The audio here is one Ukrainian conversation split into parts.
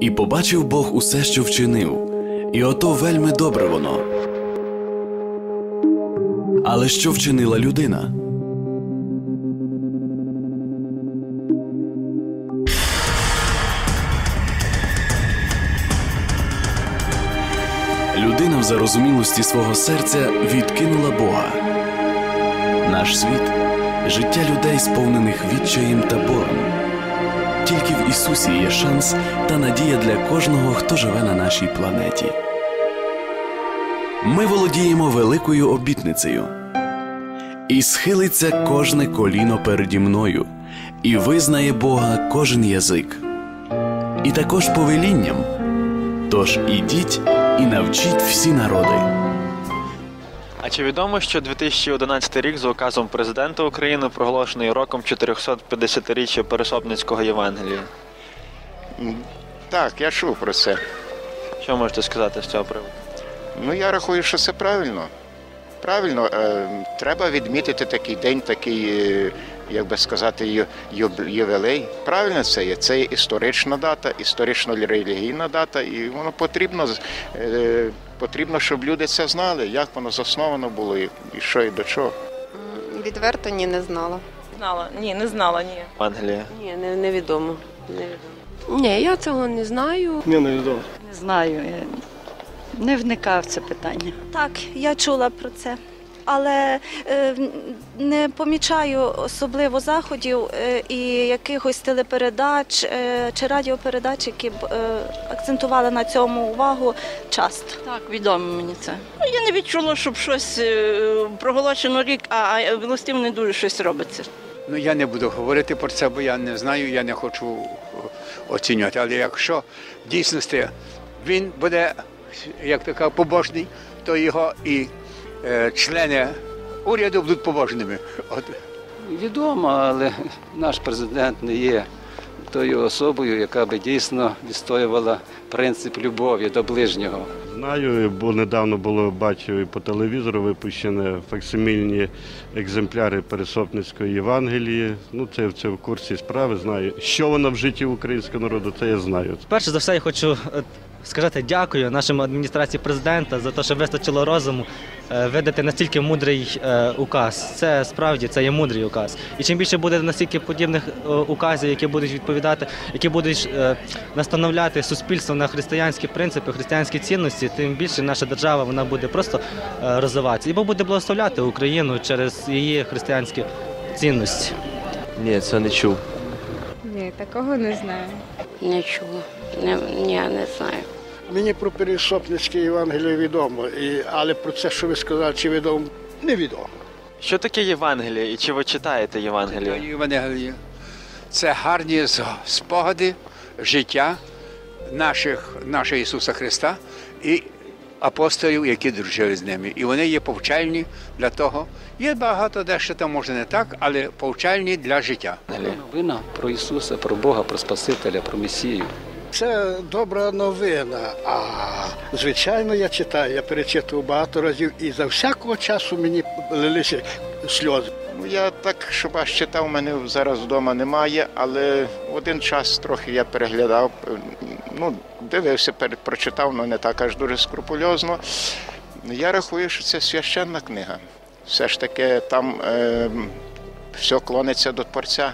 І побачив Бог усе, що вчинив, і ото вельми добре воно. Але що вчинила людина? Людина в зарозумілості свого серця відкинула Бога. Наш світ життя людей, сповнених відчаєм та болем. Тільки в Ісусі є шанс та надія для кожного, хто живе на нашій планеті. Ми володіємо великою обітницею. І схилиться кожне коліно переді мною, і визнає Бога кожен язик. І також повелінням. Тож ідіть і навчіть всі народи. А чи відомо, що 2011 рік за указом президента України проголошений роком 450-річчя Пересопницького Євангелія? Так, я чув про це. Що можете сказати з цього приводу? Ну, я рахую, що це правильно. Правильно, е, треба відмітити такий день, такий, е, як би сказати, ювілей. Правильно це є. Це є історична дата, історично-релігійна дата, і воно потрібно, е, потрібно, щоб люди це знали, як воно засновано було, і, що і до чого. Відверто ні, не знала. Знала, ні, не знала, ні. Євангелія. Ні, не, невідомо. невідомо. Ні, я цього не знаю. Ні, невідомо. Не знаю, я не вникав в це питання. Так, я чула про це. Але е, не помічаю особливо заходів е, і якихось телепередач е, чи радіопередач, які б е, акцентували на цьому увагу часто. Так, відомо мені це. Ну, я не відчула, щоб щось е, проголошено рік, а, а властив не дуже щось робиться. Ну я не буду говорити про це, бо я не знаю, я не хочу оцінювати. Але якщо в дійсності він буде, як така, побожний, то його і е, члени уряду будуть побожними. От. Відомо, але наш президент не є тою особою, яка би дійсно відстоювала принцип любові до ближнього. Знаю, бо недавно було бачив і по телевізору випущені факсимільні екземпляри Пересопницької Євангелії. Ну, це, це в курсі справи. Знаю, що воно в житті українського народу, це я знаю. Перше за все, я хочу е, сказати дякую нашому адміністрації президента за те, що вистачило розуму е, видати настільки мудрий е, указ. Це справді це є мудрий указ. І чим більше буде настільки подібних е, указів, які будуть відповідати, які будуть настановляти суспільство на християнські принципи, християнські цінності, тим більше наша держава вона буде просто розвиватися і буде благословляти Україну через її християнські цінності. Ні, це не чув. Ні, такого не знаю. Не чула. Не, ні, не знаю. Мені про Пересопницьке Євангеліє відомо, і, але про це, що ви сказали, чи відомо, невідомо. Що таке Євангелія і чи ви читаєте Євангеліє? Євангелія. Це гарні спогади життя наших, нашого Ісуса Христа і апостолів, які дружили з ними. І вони є повчальні для того. Є багато дещо там може не так, але повчальні для життя. Новина про Ісуса, про Бога, про Спасителя, про Месію. Це добра новина. А звичайно, я читаю, я перечитував багато разів, і за всякого часу мені лилися сльози. Ну, я так, щоб аж читав, мене зараз вдома немає, але в один час трохи я переглядав, ну, дивився, прочитав, але не так аж дуже скрупульозно. Я рахую, що це священна книга. Все ж таки там е, все клониться до Творця,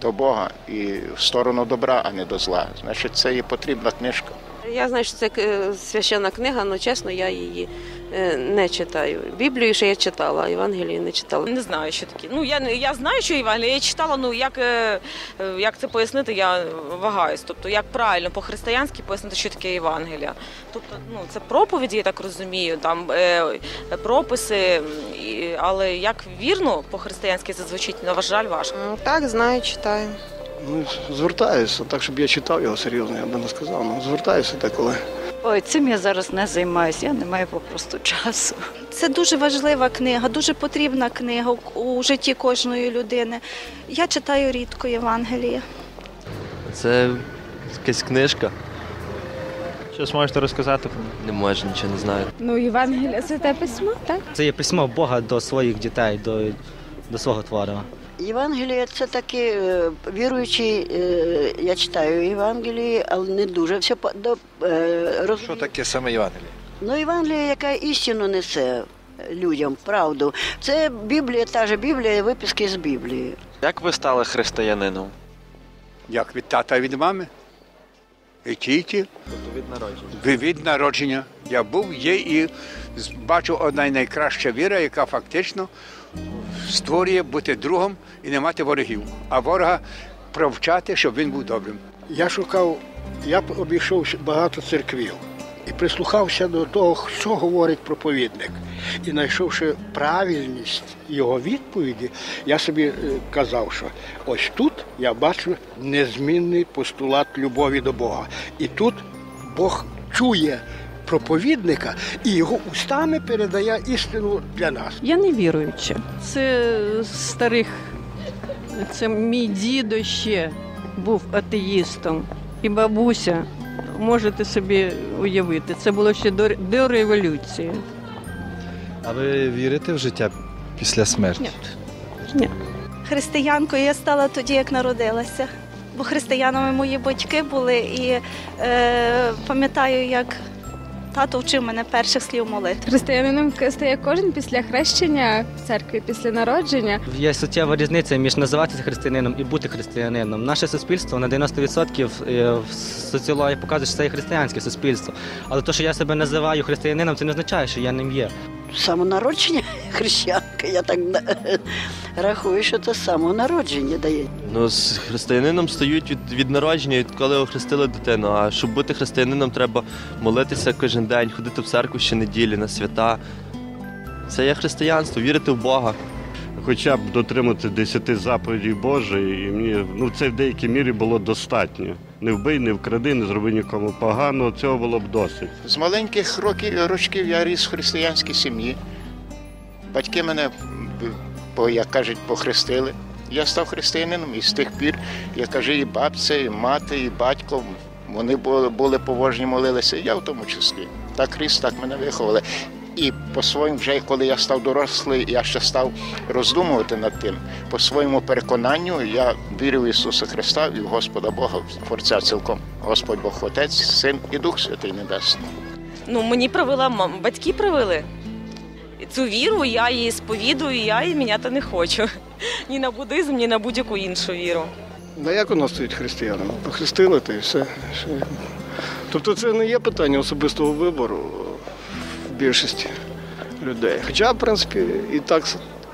до Бога і в сторону добра, а не до зла. Значить, це є потрібна книжка. Я знаю, що це е, священна книга, але чесно, я її не читаю. Біблію ще я читала, а Євангелію не читала. Не знаю, що таке. Ну я не- я знаю, що Євангелія, я читала. Ну як, е, е, як це пояснити, я вагаюсь. Тобто, як правильно по-християнськи пояснити, що таке Євангелія. Тобто, ну це проповіді, я так розумію, там е, прописи, але як вірно по-християнськи це звучить, на ваш жаль, важко. Так, знаю, читаю. Ну, звертаюся, так, щоб я читав його серйозно, я би не сказав. Ну, звертаюся деколи. Ой, цим я зараз не займаюся, я не маю попросту часу. Це дуже важлива книга, дуже потрібна книга у- житті кожної людини. Я читаю рідко Євангеліє. Це якась книжка. Щось можете розказати про неї? Не можу, нічого не знаю. Ну, Євангелія святе письмо, так? Це є письмо Бога до своїх дітей, до, до свого творива. Євангеліє це такі е, віруючі, е, я читаю Євангелії, але не дуже все по- до, е, роз... Що таке саме Євангеліє? Ну, Євангеліє, яка істину несе людям, правду. Це Біблія, та ж Біблія, виписки з Біблії. Як ви стали християнином? Як від тата і від мами? І ті, і ті. Тобто від народження. Від, від народження. Я був, є і бачу одна найкраща віра, яка фактично створює бути другом і не мати ворогів, а ворога провчати, щоб він був добрим. Я шукав, я обійшов багато церквів і прислухався до того, що говорить проповідник. І знайшовши правильність його відповіді, я собі е, казав, що ось тут я бачу незмінний постулат любові до Бога. І тут Бог чує проповідника і його устами передає істину для нас. Я не віруюча. Це з старих. Це мій дідо ще був атеїстом. І бабуся, можете собі уявити, це було ще до, до революції. А ви вірите в життя після смерті? Ні. Ні. Християнкою я стала тоді, як народилася. Бо християнами мої батьки були, і е, пам'ятаю, як тато вчив мене перших слів молитви. Християнином стає кожен після хрещення в церкві, після народження. Є суттєва різниця між називатися християнином і бути християнином. Наше суспільство на 90% е, в соціології показує, що це є християнське суспільство. Але те, що я себе називаю християнином, це не означає, що я ним є. Самонародження хрещанка, я так рахую, що це самонародження дає. Ну, з християнином стають від, від народження, від коли охрестили дитину. А щоб бути християнином, треба молитися кожен день, ходити в церкву щонеділі, на свята. Це є християнство, вірити в Бога. Хоча б дотримати десяти заповідей Божої, і мені ну це в деякій мірі було достатньо. Не вбий, не вкради, не зроби нікому погано. Цього було б досить. З маленьких років, рочків я ріс в християнській сім'ї. Батьки мене, як кажуть, похрестили. Я став християнином і з тих пір, я кажу, і бабця, і мати, і батько, вони були, були поважні, молилися, і я в тому числі. Так ріс, так мене виховали. І по-своєму, вже коли я став дорослий, я ще став роздумувати над тим. По своєму переконанню я вірю в Ісуса Христа і в Господа Бога, в Творця цілком. Господь Бог Отець, Син і Дух Святий Небесний. Ну, мені привела мам, батьки привели. Цю віру я її сповідую, я її міняти не хочу. Ні на буддизм, ні на будь-яку іншу віру. Да як у нас стоїть християнам? Похрестили та і все. Тобто це не є питання особистого вибору в більшості людей. Хоча, в принципі, і так,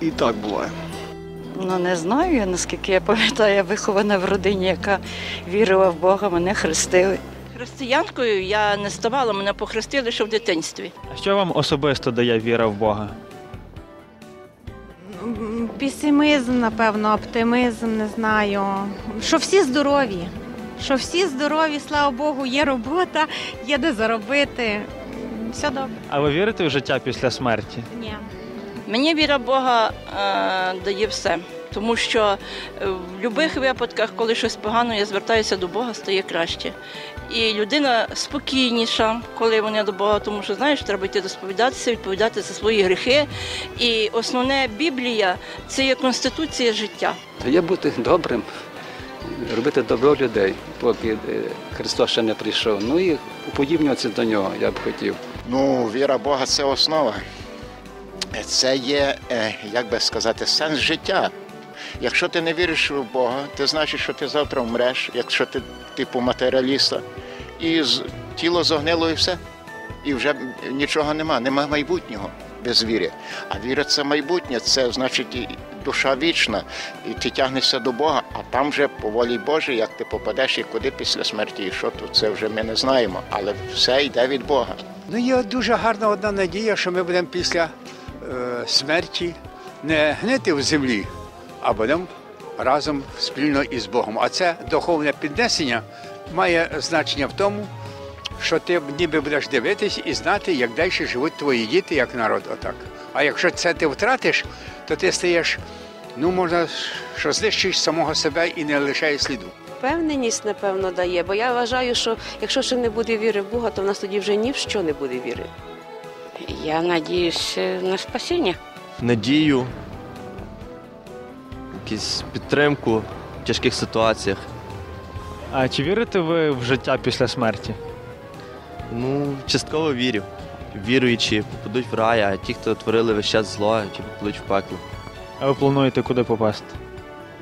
і так буває. Ну не знаю, я наскільки я пам'ятаю, я вихована в родині, яка вірила в Бога, мене хрестили. Християнкою я не ставала, мене похрестили ще в дитинстві. А що вам особисто дає віра в Бога? М, Песимізм, напевно, оптимізм, не знаю. Що всі здорові. Що всі здорові, слава Богу, є робота, є де заробити. Все добре. А ви вірите в життя після смерті? Ні. Мені віра Бога е, дає все. Тому що е, в будь-яких випадках, коли щось погано, я звертаюся до Бога, стає краще. І людина спокійніша, коли вона до Бога, тому що знаєш, треба йти розповідатися, відповідати за свої гріхи. І основне Біблія це є конституція життя. Є бути добрим, робити добро людей, поки е, Христос ще не прийшов. Ну і уподібнюватися до нього, я б хотів. Ну, віра Бога це основа. Це є, е, як би сказати, сенс життя. Якщо ти не віриш в Бога, це значить, що ти завтра вмреш, якщо ти типу матеріаліста. І тіло загнило і все. І вже нічого нема, нема майбутнього без віри. А віра це майбутнє, це значить душа вічна. І ти тягнешся до Бога, а там вже по волі Божій, як ти попадеш і куди після смерті, і що тут, це вже ми не знаємо. Але все йде від Бога. Ну, є дуже гарна одна надія, що ми будемо після е, смерті не гнити в землі, а будемо разом спільно із Богом. А це духовне піднесення має значення в тому, що ти ніби будеш дивитись і знати, як далі живуть твої діти, як народ. Отак. А якщо це ти втратиш, то ти стаєш, ну можна, що знищуєш самого себе і не лишаєш сліду. Впевненість, напевно, дає, бо я вважаю, що якщо ще не буде віри в Бога, то в нас тоді вже ні в що не буде віри. Я надіюсь е, на спасіння. Надію. Якусь підтримку в тяжких ситуаціях. А чи вірите ви в життя після смерті? Ну, частково вірю. Віруючі попадуть в рай, а ті, хто творили весь час зло, ті попадуть в пекло. А ви плануєте куди попасти?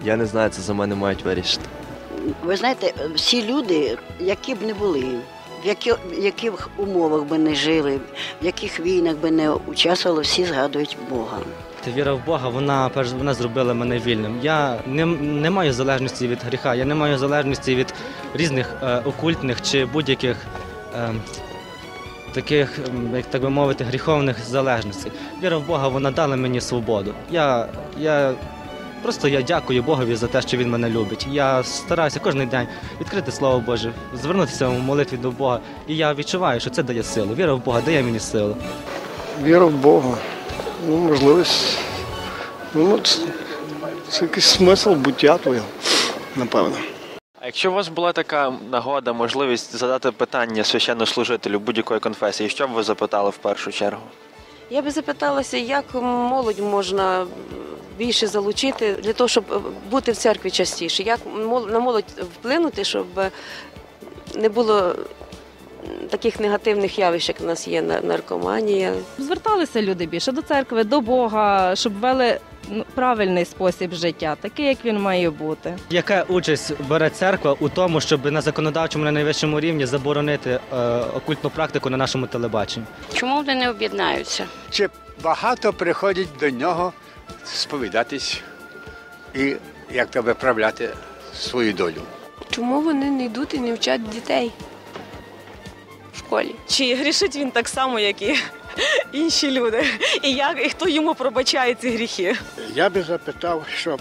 Я не знаю, це за мене мають вирішити. Ви знаєте, всі люди, які б не були, в яких умовах би не жили, в яких війнах би не участвували, всі згадують Бога. Віра в Бога, вона перш вона зробила мене вільним. Я не, не маю залежності від гріха, я не маю залежності від різних е, окультних чи будь-яких е, таких, як так би мовити, гріховних залежностей. Віра в Бога, вона дала мені свободу. Я, я просто я дякую Богові за те, що він мене любить. Я стараюся кожен день відкрити Слово Боже, звернутися в молитві до Бога. І я відчуваю, що це дає силу. Віра в Бога дає мені силу. Віра в Бога. Ну, можливість. Ну, це, це якийсь смисл буття твого, напевно. А якщо у вас була така нагода, можливість задати питання священнослужителю будь-якої конфесії, що б ви запитали в першу чергу? Я би запиталася, як молодь можна більше залучити для того, щоб бути в церкві частіше, як на молодь вплинути, щоб не було таких негативних явищ, як у нас є наркоманія. Зверталися люди більше до церкви, до Бога, щоб вели ну, правильний спосіб життя, такий, як він має бути. Яка участь бере церква у тому, щоб на законодавчому на найвищому рівні заборонити е, окультну практику на нашому телебаченні? Чому вони не об'єднаються? Чи багато приходять до нього сповідатись і як то виправляти свою долю? Чому вони не йдуть і не вчать дітей в школі? Чи грішить він так само, як і інші люди? І як і хто йому пробачає ці гріхи? Я би запитав, щоб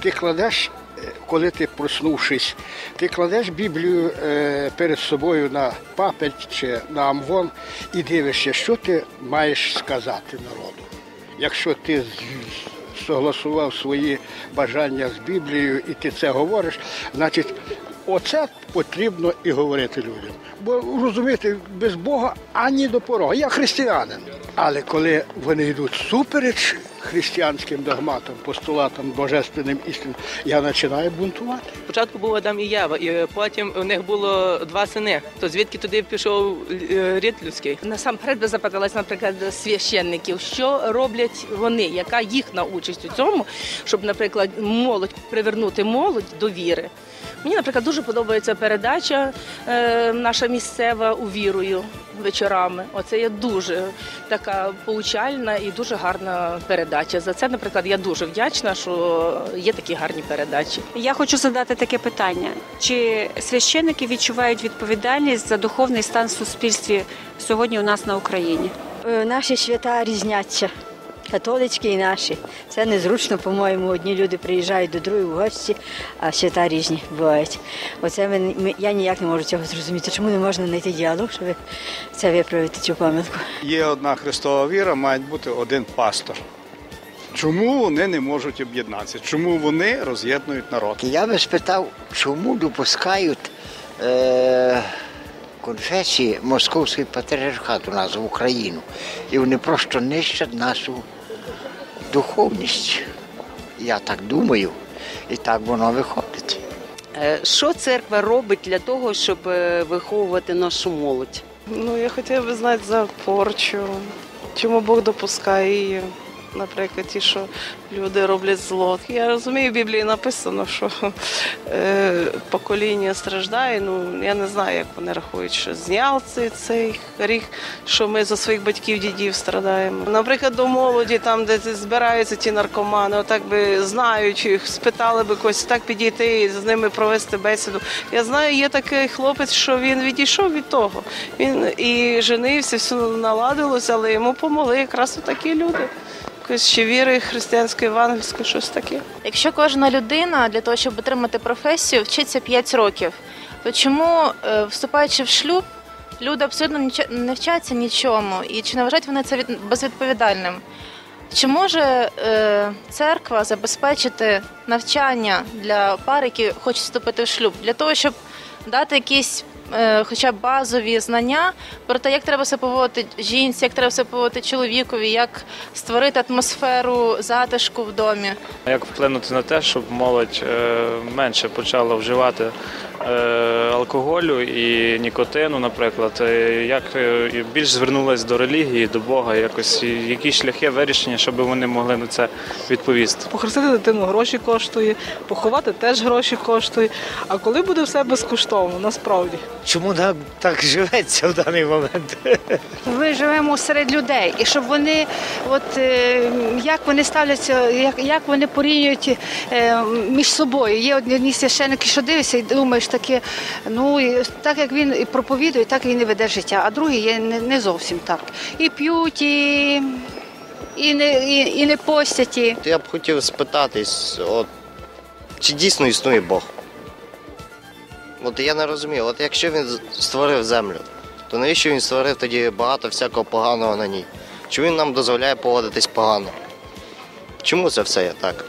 ти кладеш, е, коли ти проснувшись, ти кладеш Біблію е, перед собою на папець чи на амвон і дивишся, що ти маєш сказати народу. Якщо ти согласував свої бажання з Біблією і ти це говориш, значить. Оце потрібно і говорити людям. Бо розумієте, без Бога ані до порога. Я християнин. Але коли вони йдуть супереч християнським догматам, постулатам, божественним істинам, я починаю бунтувати. Спочатку був Адам і Єва, і потім у них було два сини. То звідки туди пішов е, рід людський? Насамперед би запиталась, наприклад, священників, що роблять вони, яка їхня участь у цьому, щоб, наприклад, молодь привернути молодь до віри. Мені, наприклад, дуже подобається передача е, наша місцева у вірою вечорами. Оце є дуже така поучальна і дуже гарна передача. За це, наприклад, я дуже вдячна, що є такі гарні передачі. Я хочу задати таке питання: чи священники відчувають відповідальність за духовний стан в суспільстві сьогодні у нас на Україні? Е, Наші свята різняться. Католицькі і наші. Це незручно, по-моєму. Одні люди приїжджають до других в гості, а свята різні бувають. Оце ми, ми- я ніяк не можу цього зрозуміти. Чому не можна знайти діалог, щоб це виправити цю помилку? Є одна Христова віра, має бути один пастор. Чому вони не можуть об'єднатися? Чому вони роз'єднують народ? Я би спитав, чому допускають е, конфесії Московський патріархат у нас в Україну. І вони просто нищать нашу духовність. Я так думаю, і так воно виходить. Е, Що церква робить для того, щоб е, виховувати нашу молодь? Ну, я хотіла би знати за порчу, чому Бог допускає її. Наприклад, ті, що люди роблять зло. Я розумію, в Біблії написано, що е, покоління страждає. Ну я не знаю, як вони рахують, що зняв цей, цей гріх, що ми за своїх батьків, дідів страдаємо. Наприклад, до молоді, там, де збираються ті наркомани, отак би знають, їх спитали би когось так підійти і з ними провести бесіду. Я знаю, є такий хлопець, що він відійшов від того. Він і женився, все наладилося, але йому помогли якраз такі люди. Якось ще віри християнської, евангельської, щось таке. Якщо кожна людина для того, щоб отримати професію, вчиться 5 років, то чому, е, вступаючи в шлюб, люди абсолютно не вчаться нічому? І чи не вважають вони це від- безвідповідальним? Чи може е, церква забезпечити навчання для пар, які хочуть вступити в шлюб, для того, щоб дати якісь хоча б базові знання про те, як треба себе поводити жінці, як треба себе поводити чоловікові, як створити атмосферу затишку в домі. Як вплинути на те, щоб молодь е, менше почала вживати е, алкоголю і нікотину, наприклад, е, як е, більш звернулась до релігії, до Бога, якось які шляхи вирішення, щоб вони могли на це відповісти. Похрестити дитину гроші коштує, поховати теж гроші коштує. А коли буде все безкоштовно, насправді? Чому нам так живеться в даний момент? Ми живемо серед людей, і щоб вони, от е, як вони ставляться, як, як вони порівнюють е, між собою. Є одні священники, що дивишся і думаєш таке, ну так як він і проповідує, так він і веде життя, а другі є не, не зовсім так. І п'ють, і, і, не, і, і не постять. І... Я б хотів спитатись, от, чи дійсно існує Бог? От я не розумію, от якщо він створив землю, то навіщо він створив тоді багато всякого поганого на ній? Чому він нам дозволяє поводитись погано? Чому це все є так?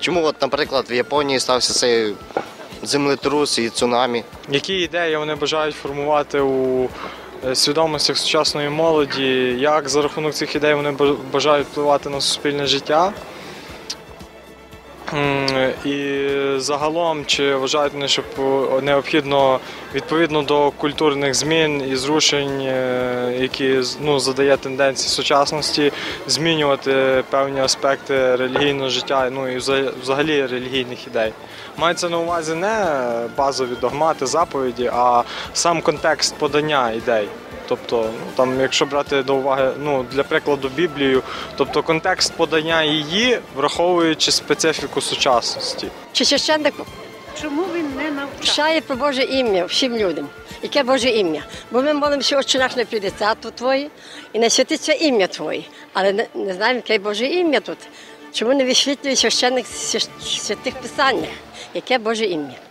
Чому, от, наприклад, в Японії стався цей землетрус і цунамі? Які ідеї вони бажають формувати у е, свідомостях сучасної молоді, як за рахунок цих ідей вони ба- бажають впливати на суспільне життя? І загалом, чи вважають вони, що необхідно відповідно до культурних змін і зрушень, е, які ну, задає тенденції сучасності, змінювати певні аспекти релігійного життя, ну і вза- взагалі релігійних ідей. Мається на увазі не базові догмати, заповіді, а сам контекст подання ідей. Тобто, ну, там, якщо брати до уваги, ну, для прикладу, Біблію, тобто контекст подання її, враховуючи специфіку сучасності. Чи священник Чому він не навчає про Боже ім'я всім людям? Яке Боже ім'я? Бо ми молимося, Отче наш не прийде Твоє і не святиться ім'я Твоє. Але не, не знаємо, яке Боже ім'я тут. Чому не висвітлює священник в святих писаннях? Яке Боже ім'я?